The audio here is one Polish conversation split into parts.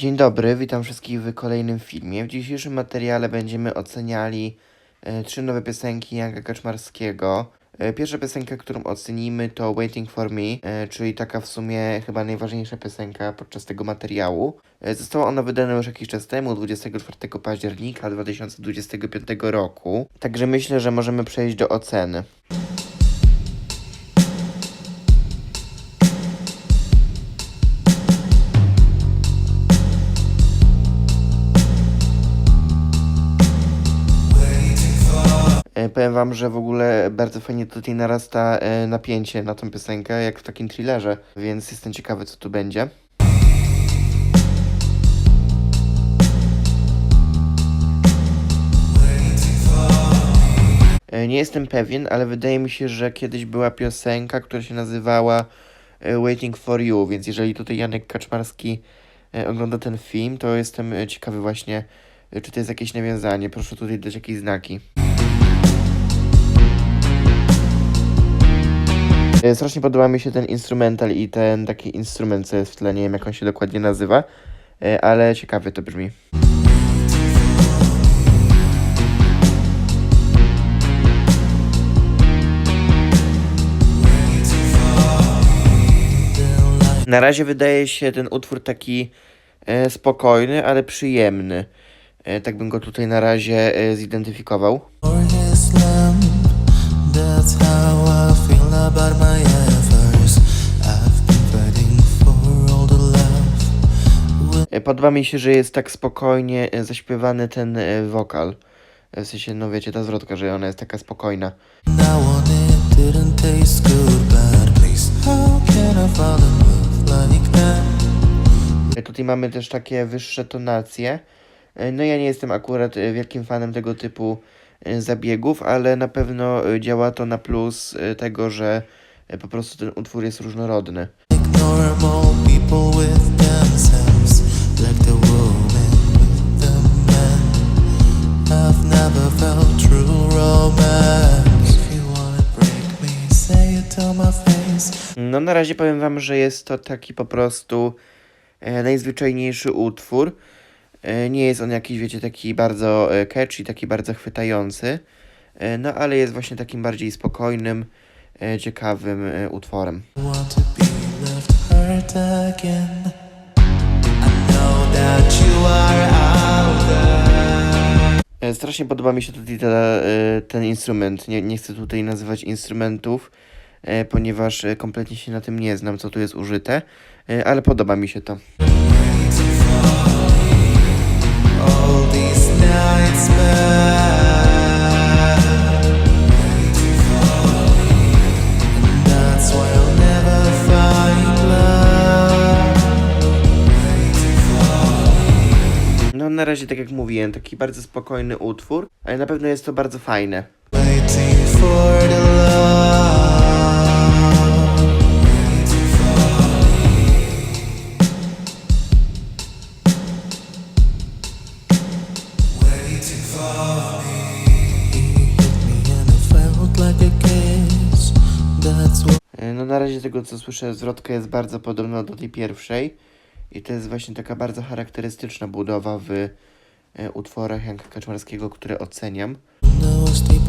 Dzień dobry, witam wszystkich w kolejnym filmie. W dzisiejszym materiale będziemy oceniali e, trzy nowe piosenki Janka Kaczmarskiego. E, pierwsza piosenka, którą ocenimy to Waiting for Me, e, czyli taka w sumie chyba najważniejsza piosenka podczas tego materiału. Została ona wydana już jakiś czas temu, 24 października 2025 roku. Także myślę, że możemy przejść do oceny. Powiem wam, że w ogóle bardzo fajnie tutaj narasta e, napięcie na tą piosenkę, jak w takim thrillerze, więc jestem ciekawy, co tu będzie. E, Nie jestem pewien, ale wydaje mi się, że kiedyś była piosenka, która się nazywała e, Waiting for You, więc jeżeli tutaj Janek Kaczmarski ogląda ten film, to jestem ciekawy właśnie, czy to jest jakieś nawiązanie. Proszę tutaj dać jakieś znaki. Strasznie podoba mi się ten instrumental i ten taki instrument, co jest w tle. Nie wiem, jak on się dokładnie nazywa, e, ale ciekawie to brzmi. Na razie wydaje się ten utwór taki e, spokojny, ale przyjemny. E, tak bym go tutaj na razie e, zidentyfikował. That's how I feel about my efforts. I've been fighting for all the love. E, Podoba mi się, że jest tak spokojnie e, zaśpiewany ten e, wokal. W sensie, no wiecie, ta zwrotka, że ona jest taka spokojna. Now on it didn't taste good, but please, how can I fall in love like that? Tutaj mamy też takie wyższe tonacje. No ja nie jestem akurat wielkim fanem tego typu zabiegów, ale na pewno e, działa to na plus e, tego, że po prostu ten utwór jest różnorodny. No na razie powiem wam, że jest to taki po prostu e, najzwyczajniejszy utwór. E, nie jest on jakiś, wiecie, taki bardzo e, catchy, taki bardzo chwytający. E, no ale jest właśnie takim bardziej spokojnym, ciekawym utworem. Strasznie podoba mi się tutaj ta, ten instrument. Nie, nie chcę tutaj nazywać instrumentów, ponieważ kompletnie się na tym nie znam, co tu jest użyte, ale podoba mi się to. No na razie, tak jak mówiłem, taki bardzo spokojny utwór, ale na pewno jest to bardzo fajne. Waiting for the love. Tego co słyszę, zwrotka jest bardzo podobna do tej pierwszej i to jest właśnie taka bardzo charakterystyczna budowa w e, utworach Janka Kaczmarskiego, które oceniam. I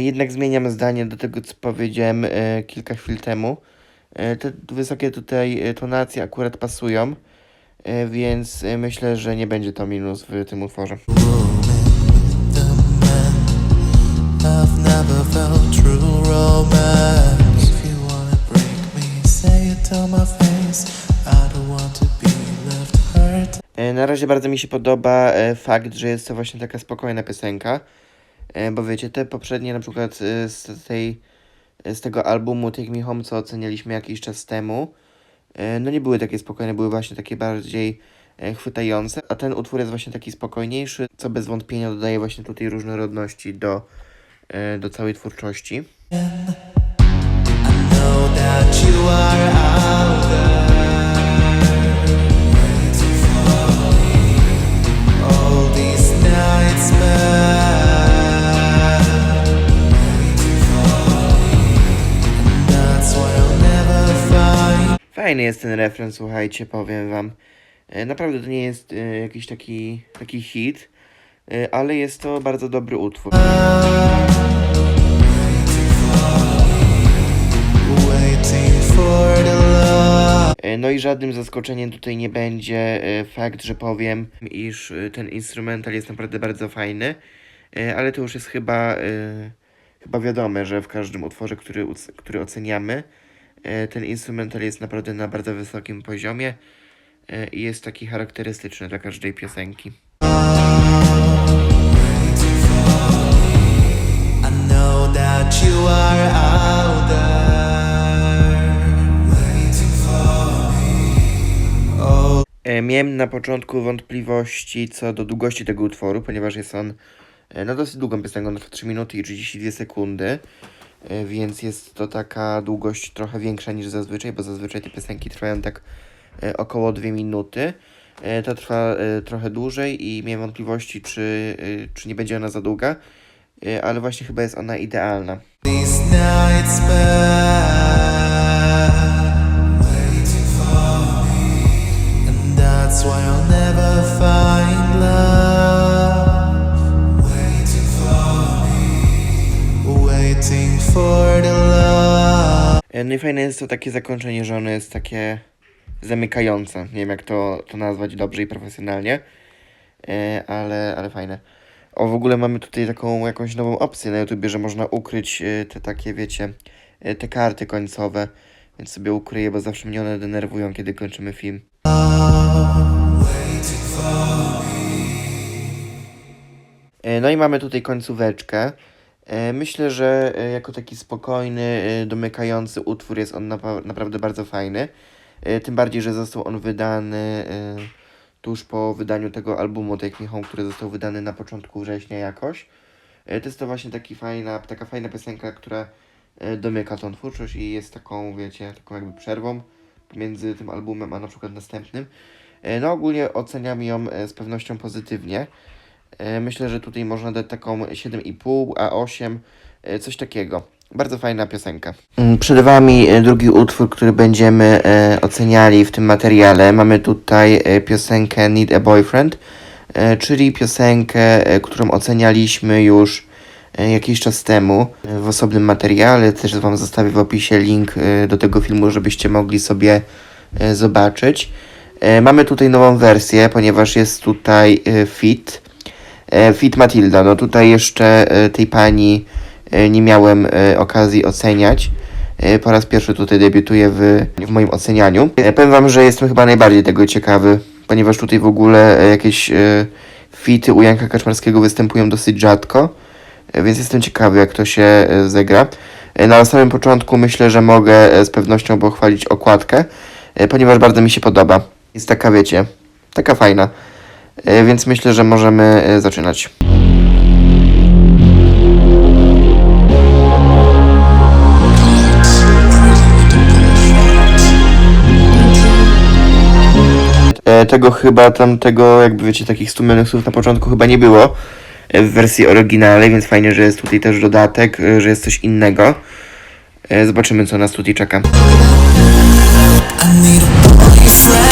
Jednak zmieniam zdanie do tego, co powiedziałem e, kilka chwil temu. E, Te wysokie tutaj e, tonacje akurat pasują, e, więc e, myślę, że nie będzie to minus w tym utworze. E, Na razie bardzo mi się podoba e, fakt, że jest to właśnie taka spokojna piosenka, e, E, bo wiecie, te poprzednie na przykład e, z, tej, e, z tego albumu Take Me Home, co ocenialiśmy jakiś czas temu, no nie były takie spokojne, były właśnie takie bardziej chwytające, a ten utwór jest właśnie taki spokojniejszy, co bez wątpienia dodaje właśnie tutaj różnorodności do, do całej twórczości. nights back fajny jest ten refren, słuchajcie, powiem wam. E, Naprawdę to nie jest e, jakiś taki, taki hit, e, ale jest to bardzo dobry utwór. No i żadnym zaskoczeniem tutaj nie będzie fakt, że powiem, iż ten instrumental jest naprawdę bardzo fajny, ale to już jest chyba, chyba wiadome, że w każdym utworze, który, który oceniamy, ten instrumental jest naprawdę na bardzo wysokim poziomie e, i jest taki charakterystyczny dla każdej piosenki. E, Miałem na początku wątpliwości co do długości tego utworu, ponieważ jest on e, no dosyć długą piosenką, no, 3 minuty i 32 sekundy, e, więc jest to taka długość trochę większa niż zazwyczaj, bo zazwyczaj te piosenki trwają tak e, około 2 minuty. E, To trwa e, trochę dłużej i miałem wątpliwości, czy, e, czy nie będzie ona za długa, e, ale właśnie chyba jest ona idealna. these nights for the love. E, No i fajne jest to takie zakończenie, że ono jest takie zamykające. Nie wiem jak to, to nazwać dobrze i profesjonalnie, e, ale, ale fajne. O, w ogóle mamy tutaj taką jakąś nową opcję na YouTubie, że można ukryć e, te takie, wiecie, te karty końcowe. Więc sobie ukryję, bo zawsze mnie one denerwują, kiedy kończymy film. No i mamy tutaj końcóweczkę. E, Myślę, że e, jako taki spokojny, e, domykający utwór jest on naprawdę bardzo fajny. Tym bardziej, że został on wydany tuż po wydaniu tego albumu Take Me Home, który został wydany na początku września jakoś. To jest to właśnie taki fajna, taka fajna piosenka, która domyka tą twórczość i jest taką, wiecie, taką jakby przerwą między tym albumem a na przykład następnym. No ogólnie oceniam ją z pewnością pozytywnie. E, Myślę, że tutaj można dać taką 7,5, a 8, e, coś takiego. Bardzo fajna piosenka. Mm, Przed Wami e, drugi utwór, który będziemy oceniali w tym materiale. Mamy tutaj piosenkę Need a Boyfriend, czyli piosenkę, którą ocenialiśmy już jakiś czas temu w osobnym materiale. Też Wam zostawię w opisie link do tego filmu, żebyście mogli sobie zobaczyć. Mamy tutaj nową wersję, ponieważ jest tutaj fit. E, Fit Matilda, no tutaj jeszcze e, tej pani e, nie miałem okazji oceniać. Po raz pierwszy tutaj debiutuję w, w moim ocenianiu. Powiem wam, że jestem chyba najbardziej tego ciekawy, ponieważ tutaj w ogóle jakieś fity u Janka Kaczmarskiego występują dosyć rzadko, więc jestem ciekawy jak to się zagra. E, Na samym początku myślę, że mogę z pewnością pochwalić okładkę, ponieważ bardzo mi się podoba. Jest taka, wiecie, taka fajna. E, Więc myślę, że możemy e, zaczynać. E, Tego chyba tam tego, jakby wiecie, takich stumionych słów na początku chyba nie było w wersji oryginalnej, więc fajnie, że jest tutaj też dodatek, że jest coś innego. Zobaczymy, co nas tutaj czeka. I need a.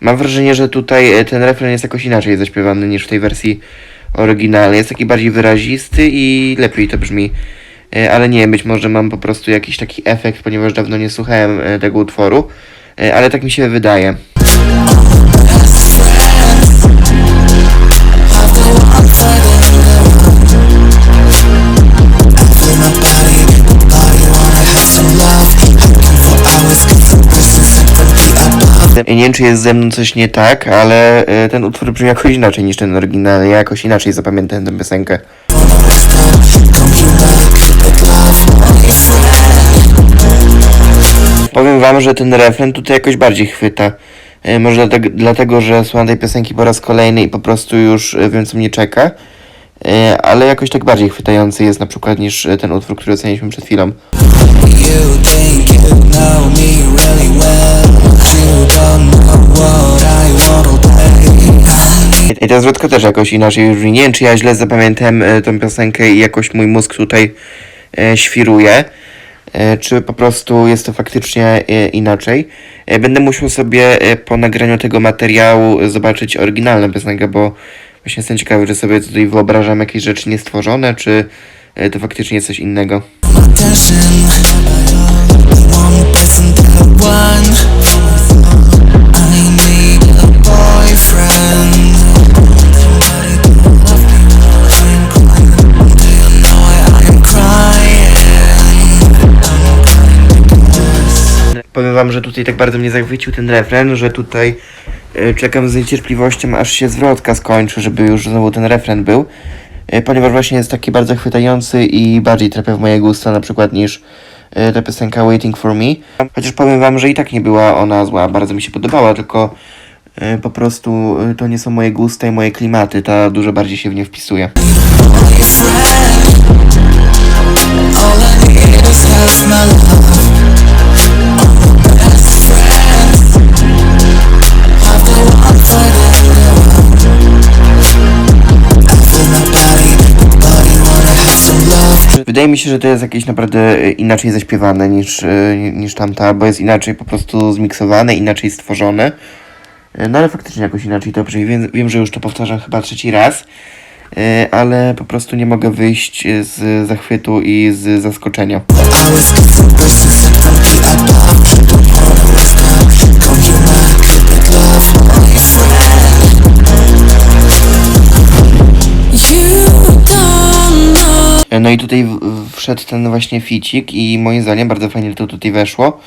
Mam wrażenie, że tutaj e, ten refren jest jakoś inaczej zaśpiewany niż w tej wersji oryginalnej. Jest taki bardziej wyrazisty i lepiej to brzmi. E, Ale nie być może mam po prostu jakiś taki efekt, ponieważ dawno nie słuchałem e, tego utworu. Ale tak mi się wydaje. The above. E, Nie wiem, czy jest ze mną coś nie tak, ale e, ten utwór brzmi jakoś inaczej niż ten oryginalny. Ja jakoś inaczej zapamiętałem tę piosenkę. Powiem wam, że ten refren tutaj jakoś bardziej chwyta. E, Może dlatego, dlatego, że słucham tej piosenki po raz kolejny i po prostu już e, wiem, co mnie czeka. Ale jakoś tak bardziej chwytający jest na przykład niż ten utwór, który oceniliśmy przed chwilą. You think you know me really well. I ta zwrotka też jakoś inaczej. Nie wiem, czy ja źle zapamiętałem e, tą piosenkę i jakoś mój mózg tutaj e, świruje, e, czy po prostu jest to faktycznie inaczej. Będę musiał sobie po nagraniu tego materiału zobaczyć oryginalną piosenkę, bo właśnie jestem ciekawy, czy sobie tutaj wyobrażam jakieś rzeczy niestworzone, czy to faktycznie jest coś innego. boyfriend. Powiem wam, że tutaj tak bardzo mnie zachwycił ten refren, że tutaj e, czekam z niecierpliwością, aż się zwrotka skończy, żeby już znowu ten refren był. E, Ponieważ właśnie jest taki bardzo chwytający i bardziej trafia w moje gusta na przykład niż e, ta piosenka Waiting for Me. Chociaż powiem wam, że i tak nie była ona zła, bardzo mi się podobała, tylko po prostu to nie są moje gusta i moje klimaty, ta dużo bardziej się w nie wpisuje. All I need is my love. Wydaje mi się, że to jest jakieś naprawdę e, inaczej zaśpiewane niż, e, niż tamta, bo jest inaczej po prostu zmiksowane, inaczej stworzone. E, No ale faktycznie jakoś inaczej to brzmi. Wiem, wiem, że już to powtarzam chyba trzeci raz, ale po prostu nie mogę wyjść z zachwytu i z zaskoczenia. No i tutaj wszedł ten właśnie ficik i moim zdaniem bardzo fajnie to tutaj weszło.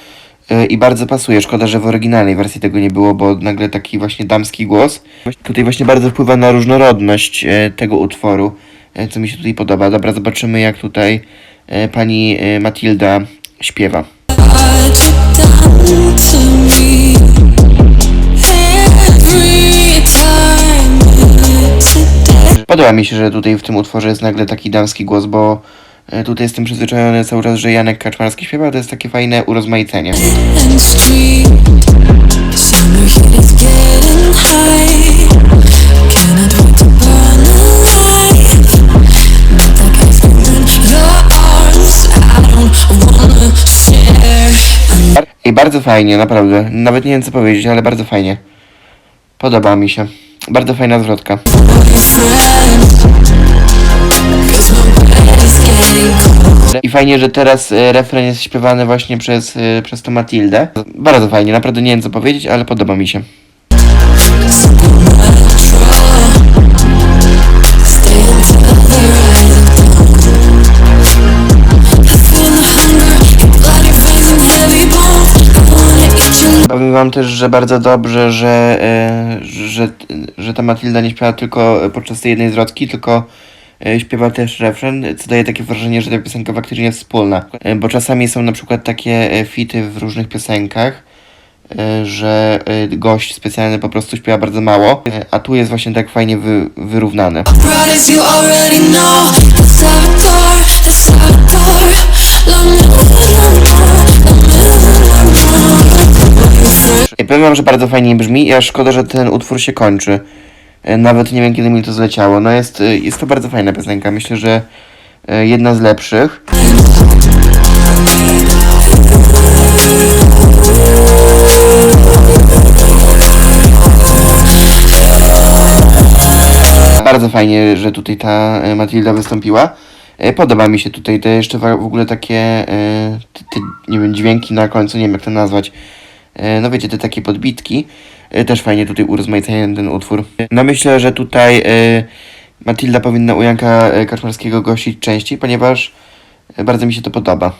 E, I bardzo pasuje. Szkoda, że w oryginalnej wersji tego nie było, bo nagle taki właśnie damski głos. Tutaj właśnie bardzo wpływa na różnorodność e, tego utworu, e, co mi się tutaj podoba. Dobra, zobaczymy jak tutaj pani Matilda śpiewa. Podoba mi się, że tutaj w tym utworze jest nagle taki damski głos, bo e, tutaj jestem przyzwyczajony cały czas, że Janek Kaczmarski śpiewa, to jest takie fajne urozmaicenie. I bardzo fajnie, naprawdę. Nawet nie wiem co powiedzieć, ale bardzo fajnie. Podoba mi się. Bardzo fajna zwrotka. I fajnie, że teraz e, refren jest śpiewany właśnie przez, e, przez tą Matildę. Bardzo fajnie, naprawdę nie wiem co powiedzieć, ale podoba mi się. Powiem wam też, że bardzo dobrze, że, e, że, że ta Matilda nie śpiewa tylko podczas tej jednej zwrotki, tylko e, śpiewa też refren, co daje takie wrażenie, że ta piosenka faktycznie jest wspólna. E, Bo czasami są na przykład takie fity w różnych piosenkach, że gość specjalny po prostu śpiewa bardzo mało, a tu jest właśnie tak fajnie wy, wyrównane. I powiem wam, że bardzo fajnie brzmi aż szkoda, że ten utwór się kończy. E, Nawet nie wiem, kiedy mi to zleciało. No jest, e, jest to bardzo fajna piosenka. Myślę, że e, jedna z lepszych. Bardzo fajnie, że tutaj ta Matilda wystąpiła. Podoba mi się tutaj te jeszcze w ogóle takie, te, te, nie wiem, dźwięki na końcu, nie wiem jak to nazwać. E, No wiecie, te takie podbitki. E, Też fajnie tutaj urozmaicają ten utwór. No myślę, że tutaj e, Matilda powinna u Janka Kaczmarskiego gościć częściej, ponieważ bardzo mi się to podoba.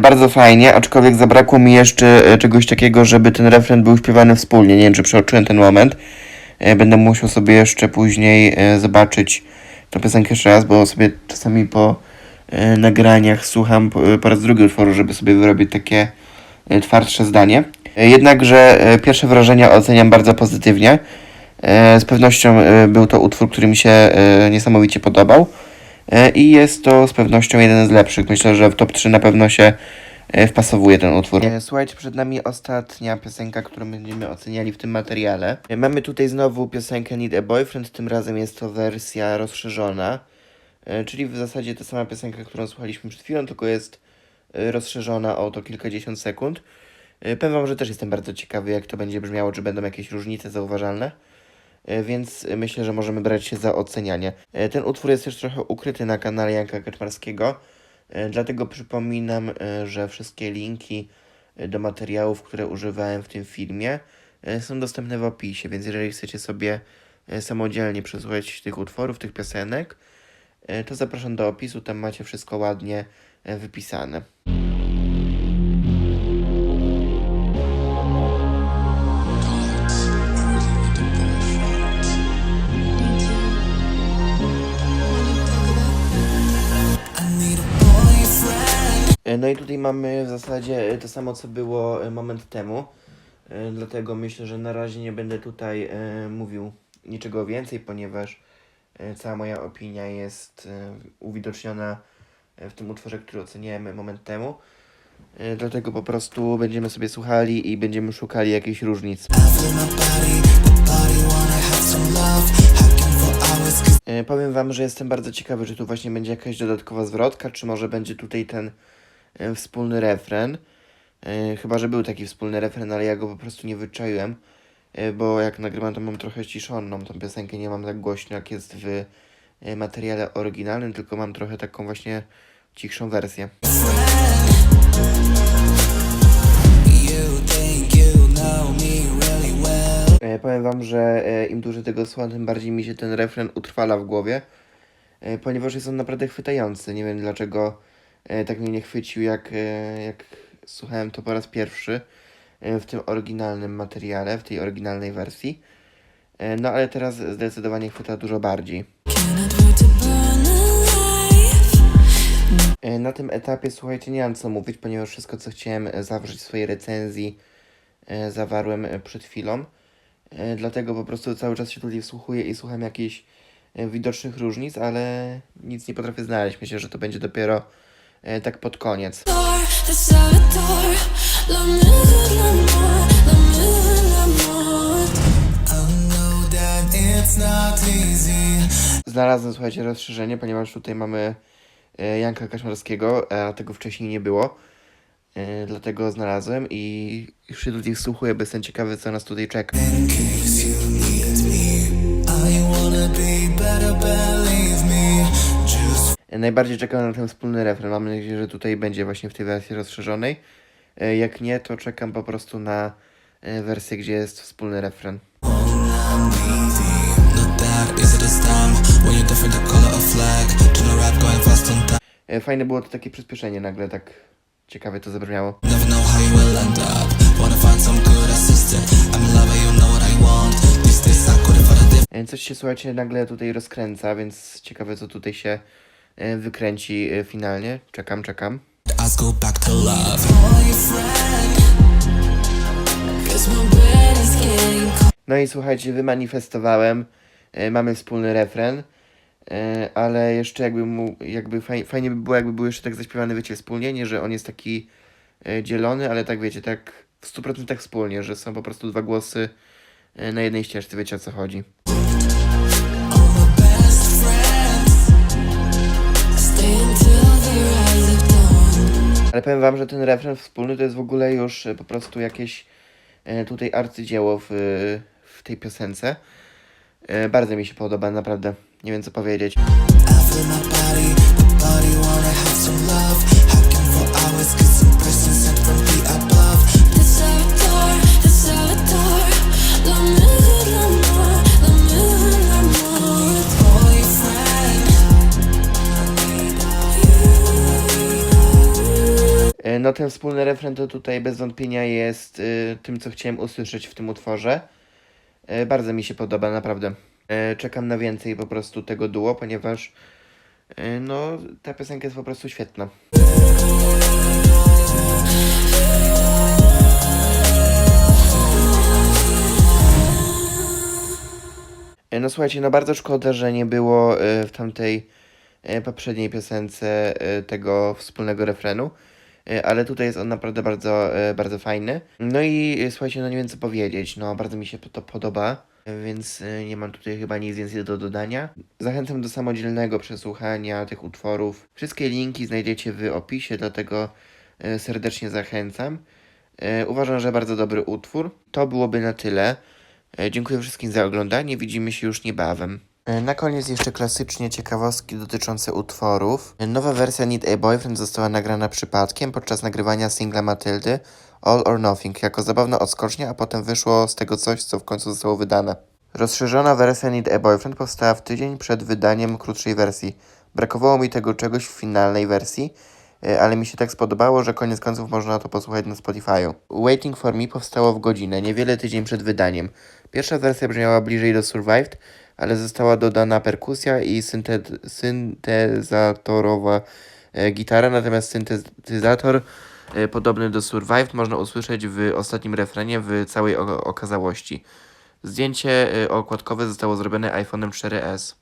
Bardzo fajnie, aczkolwiek zabrakło mi jeszcze czegoś takiego, żeby ten refren był śpiewany wspólnie. Nie wiem, czy przeoczyłem ten moment. Będę musiał sobie jeszcze później zobaczyć tę piosenkę jeszcze raz, bo sobie czasami po nagraniach słucham po, raz drugi utworu, żeby sobie wyrobić takie e, twardsze zdanie. E, Jednakże e, pierwsze wrażenia oceniam bardzo pozytywnie. E, Z pewnością e, był to utwór, który mi się e, niesamowicie podobał. E, I jest to z pewnością jeden z lepszych. Myślę, że w top 3 na pewno się e, wpasowuje ten utwór. E, Słuchajcie, przed nami ostatnia piosenka, którą będziemy oceniali w tym materiale. E, Mamy tutaj znowu piosenkę Need a Boyfriend, tym razem jest to wersja rozszerzona, e, czyli w zasadzie ta sama piosenka, którą słuchaliśmy przed chwilą, tylko jest e, rozszerzona o to kilkadziesiąt sekund. E, Powiem wam, że też jestem bardzo ciekawy, jak to będzie brzmiało, czy będą jakieś różnice zauważalne. E, Więc myślę, że możemy brać się za ocenianie. E, Ten utwór jest też trochę ukryty na kanale Janka Kaczmarskiego, e, dlatego przypominam, e, że wszystkie linki e, do materiałów, które używałem w tym filmie, e, są dostępne w opisie, więc jeżeli chcecie sobie e, samodzielnie przesłuchać tych utworów, tych piosenek, e, to zapraszam do opisu, tam macie wszystko ładnie e, wypisane. E, No i tutaj mamy w zasadzie e, to samo, co było e, moment temu. E, Dlatego myślę, że na razie nie będę tutaj e, mówił niczego więcej, ponieważ e, cała moja opinia jest e, uwidoczniona e, w tym utworze, który oceniałem moment temu. E, Dlatego po prostu będziemy sobie słuchali i będziemy szukali jakichś różnic. E, Powiem Wam, że jestem bardzo ciekawy, czy tu właśnie będzie jakaś dodatkowa zwrotka, czy może będzie tutaj ten e, wspólny refren. E, Chyba, że był taki wspólny refren, ale ja go po prostu nie wyczaiłem, e, bo jak nagrywam, to mam trochę ciszoną tą piosenkę, nie mam tak głośno, jak jest w e, materiale oryginalnym, tylko mam trochę taką właśnie cichszą wersję. E, Powiem Wam, że e, im dłużej tego słucham, tym bardziej mi się ten refren utrwala w głowie, e, ponieważ jest on naprawdę chwytający. Nie wiem dlaczego e, tak mnie nie chwycił, jak, e, jak słuchałem to po raz pierwszy e, w tym oryginalnym materiale, w tej oryginalnej wersji. E, No ale teraz zdecydowanie chwyta dużo bardziej. E, Na tym etapie, słuchajcie, nie mam co mówić, ponieważ wszystko, co chciałem e, zawrzeć w swojej recenzji, e, zawarłem e, przed chwilą. E, Dlatego po prostu cały czas się tutaj wsłuchuję i słucham jakichś e, widocznych różnic, ale nic nie potrafię znaleźć. Myślę, że to będzie dopiero e, tak pod koniec. Znalazłem, słuchajcie, rozszerzenie, ponieważ tutaj mamy e, Janka Kaczmarskiego, a tego wcześniej nie było. E, Dlatego znalazłem i się tutaj wsłuchuję, bo jestem ciekawy, co nas tutaj czeka. Najbardziej czekam na ten wspólny refren. Mam nadzieję, że tutaj będzie właśnie w tej wersji rozszerzonej. E, Jak nie, to czekam po prostu na e, wersję, gdzie jest wspólny refren. E, Fajne było to takie przyspieszenie nagle, tak ciekawie to zabrzmiało. Coś się, słuchajcie, nagle tutaj rozkręca, więc ciekawe, co tutaj się wykręci finalnie. Czekam, czekam. Let's go back to love. No i słuchajcie, wymanifestowałem, e, mamy wspólny refren, e, ale jeszcze jakby, mu, jakby faj, fajnie by było, jakby był jeszcze tak zaśpiewany, wiecie, wspólnie, nie, że on jest taki e, dzielony, ale tak wiecie, tak w 100% wspólnie, że są po prostu dwa głosy na jednej ścieżce, wiecie o co chodzi. Ale powiem wam, że ten refren wspólny to jest w ogóle już e, po prostu jakieś e, tutaj arcydzieło w, w tej piosence. E, Bardzo mi się podoba, naprawdę. Nie wiem co powiedzieć. Feel my body No ten wspólny refren to tutaj bez wątpienia jest y, tym, co chciałem usłyszeć w tym utworze. E, bardzo mi się podoba, naprawdę. E, czekam na więcej po prostu tego duo, ponieważ e, no ta piosenka jest po prostu świetna. E, No słuchajcie, no bardzo szkoda, że nie było e, w tamtej e, poprzedniej piosence e, tego wspólnego refrenu. E, ale tutaj jest on naprawdę bardzo, e, bardzo fajny. No i e, słuchajcie, no nie wiem co powiedzieć, no bardzo mi się to podoba, więc nie mam tutaj chyba nic więcej do dodania. Zachęcam do samodzielnego przesłuchania tych utworów. Wszystkie linki znajdziecie w opisie, dlatego serdecznie zachęcam. Uważam, że bardzo dobry utwór. To byłoby na tyle. Dziękuję wszystkim za oglądanie. Widzimy się już niebawem. E, Na koniec jeszcze klasycznie ciekawostki dotyczące utworów. E, Nowa wersja Need a Boyfriend została nagrana przypadkiem podczas nagrywania singla Matyldy All or Nothing jako zabawna odskocznia, a potem wyszło z tego coś, co w końcu zostało wydane. Rozszerzona wersja Need a Boyfriend powstała w tydzień przed wydaniem krótszej wersji. Brakowało mi tego czegoś w finalnej wersji, e, ale mi się tak spodobało, że koniec końców można to posłuchać na Spotify'u. Waiting for Me powstało w godzinę, niewiele tydzień przed wydaniem. Pierwsza wersja brzmiała bliżej do Survived, ale została dodana perkusja i syntet- syntezatorowa e, gitara, natomiast syntezator e, podobny do Survived można usłyszeć w ostatnim refrenie w całej okazałości. Zdjęcie e, okładkowe zostało zrobione iPhone'em 4S.